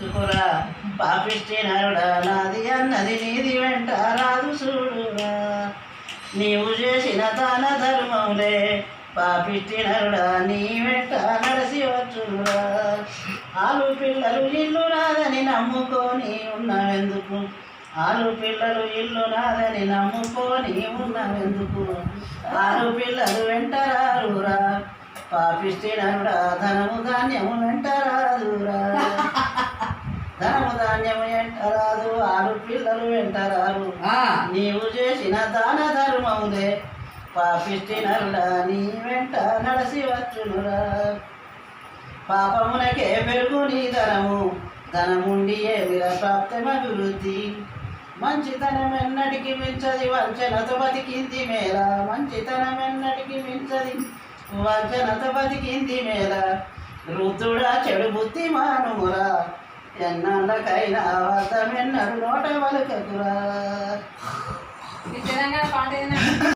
ఎందుకురా పాపిష్టి నరుడా నాది అన్నది నీది వెంట రాదు చూడురా. నీవు చేసిన దాన ధర్మములే పాపిష్టి నరుడా నీ వెంట నడసి వచ్చురా ఆలు పిల్లలు ఇల్లు నాదని నమ్ముకొని ఉన్నావెందుకు? ఆలు పిల్లలు ఇల్లు నాదని నమ్ముకొని ఉన్నావెందుకు? ఆలు పిల్లలు వెంటరారురా పాపిష్టి నరుడా ధనము ధాన్యము వెంటరాదురా ధాన్యము వెంటరాదు ఆరు పిల్లలు వెంటరారు. ఆ, నీవు చేసిన దాన ధర్మములే పాపిష్టి నరుడా నీ వెంట నడసి వచ్చునురా పాపమునకే పెరుగు నీ ధనము ధనముండి ఏమిర ప్రాప్తమభివృద్ధి? మంచితనం ఎన్నటికి మించది వంచనతో బతికింది మేల మంచితనం ఎన్నటికి మించది వంచనతో బతికింది మేల రుతుడా చెడు బుద్ధి మానుమురా. ఎన్నాళ్ళకైనా వద్దమెన్నడు నోట వలకకురా తెలంగాణ పాట